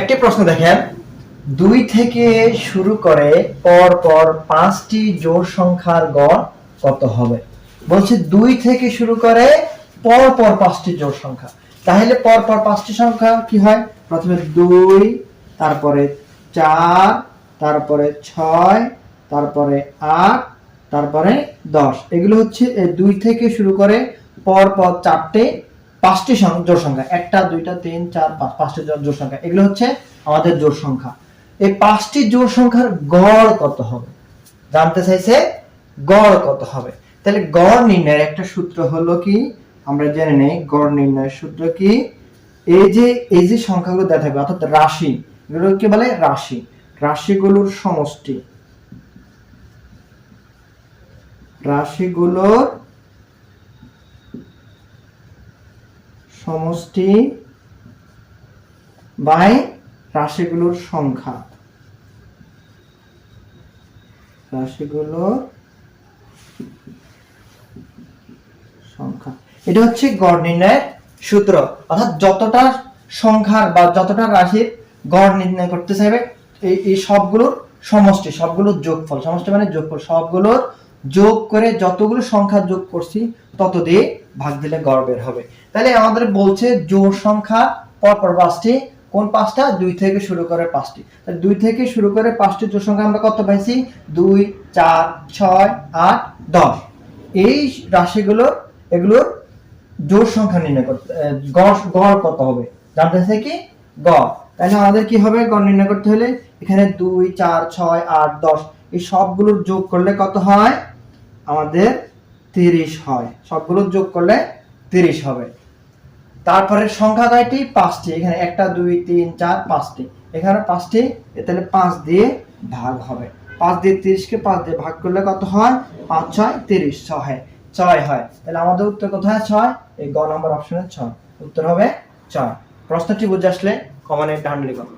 একটি প্রশ্ন দেখেন। দুই থেকে শুরু করে পর পর পাঁচটি জোড় সংখ্যার গড় কত হবে? বলছে দুই থেকে শুরু করে পর পর পাঁচটি জোড় সংখ্যা। তাহলে পর পর পাঁচটি সংখ্যা কি হয়? প্রথমে দুই, তারপরে চার, তারপরে ছয়, তারপরে আট, তারপরে দশ। এগুলো হচ্ছে দুই থেকে শুরু করে পর পর চারটে পাঁচটি জোড় সংখ্যা। একটা, দুইটা, তিন, চার, পাঁচ, পাঁচটি জোড় সংখ্যা। এগুলো হচ্ছে আমাদের জোড় সংখ্যা। এই পাঁচটি জোড় সংখ্যার গড় কত হবে? জানতে চাইছে গড় কত হবে? তাহলে গড় নির্ণয়ের একটা সূত্র হলো কি? আমরা জেনে নেই, গড় নির্ণয়ের সূত্র কি? এই যে এই যে সংখ্যাগুলো দেওয়া থাকবে, অর্থাৎ রাশি, এগুলো কি বলে? রাশি। রাশিগুলোর সমষ্টি। রাশিগুলোর সমষ্টি বাই রাশিগুলোর সংখ্যা। রাশিগুলোর সংখ্যা। এটা হচ্ছে গড় নির্ণয়ের সূত্র। অর্থাৎ যতটা সংখ্যার বা যতটা রাশির গড় নির্ণয় করতে চাইবে, এই এই সবগুলোর সমষ্টি, সবগুলোর যোগফল। সমষ্টি মানে যোগফল। সবগুলোর যোগ করে যতগুলো সংখ্যা যোগ করছি তত দিয়ে ভাগ দিলে গড় বের হবে। তাহলে আমাদের বলছে জোড় সংখ্যা পরপর পাঁচটি, কোন পাঁচটা? দুই থেকে শুরু করে পাঁচটি। তাহলে দুই থেকে শুরু করে পাঁচটি জোড় সংখ্যা আমরা কত পাইছি? দুই, চার, ছয়, আট, দশ। এই রাশিগুলোর এগুলোর জোড় সংখ্যা নির্ণয় করতে গড় গড় কত হবে? জানতে চাই কি? গড়। তাহলে আমাদের কি হবে? গড় নির্ণয় করতে হলে এখানে দুই, চার, ছয়, আট, দশ, এই সবগুলোর যোগ করলে কত হয়? আমাদের তিরিশ হয়। সবগুলোর যোগ করলে তিরিশ হবে। তারপরে সংখ্যা কয়টি? পাঁচটি। এখানে একটা, দুই, তিন, চার, পাঁচটি। এখানে পাঁচটি তাহলে পাঁচ দিয়ে ভাগ হবে। পাঁচ দিয়ে তিরিশকে পাঁচ দিয়ে ভাগ করলে কত হয়? পাঁচ, ছয়, তিরিশ, ছয় ছয় হয়। তাহলে আমাদের উত্তর কোথায় ছয়? এই গ নম্বর অপশনে ছয়। উত্তর হবে ছয়। প্রশ্নটি বুঝে আসলে কমানে ডান লিখুন